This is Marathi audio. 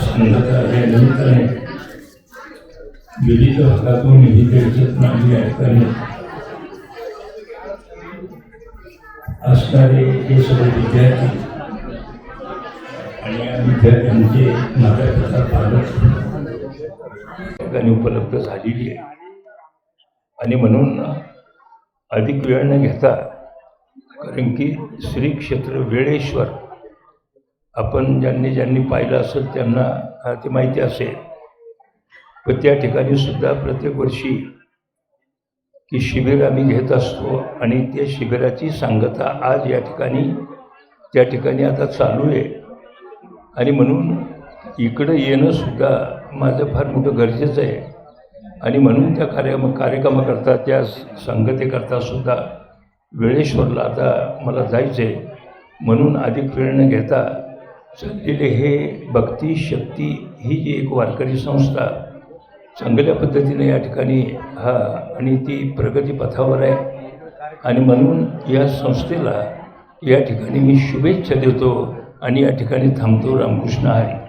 संघाचा या निमित्ताने विविध भागातून विविध याच्यात असणारे हे सगळे विद्यार्थी आणि या विद्यार्थ्यांचे माता पिता पालक ठिकाणी उपलब्ध झालेली आहे. आणि म्हणून अधिक वेळ न घेता कारण की श्री क्षेत्र वेळेश्वर आपण ज्यांनी ज्यांनी पाहिलं असेल त्यांना ते ती माहिती असेल. पण त्या ठिकाणी सुद्धा प्रत्येक वर्षी की शिबिर आम्ही घेत असतो आणि त्या शिबिराची सांगता आज या ठिकाणी त्या ठिकाणी आता चालू आहे. आणि म्हणून इकडं येणंसुद्धा माझं फार मोठं गरजेचं आहे. आणि म्हणून त्या कार्यम कार्यक्रमाकरता त्या संगतीकरता सुद्धा. वेळेश्वरला आता मला जायचं आहे म्हणून अधिक वेळ न घेता चाललेले हे भक्ती शक्ती ही जी एक वारकरी संस्था चांगल्या पद्धतीने या ठिकाणी हा आणि ती प्रगतीपथावर आहे. आणि म्हणून या संस्थेला या ठिकाणी मी शुभेच्छा देतो आणि या ठिकाणी थांबतो. रामकृष्ण हरी.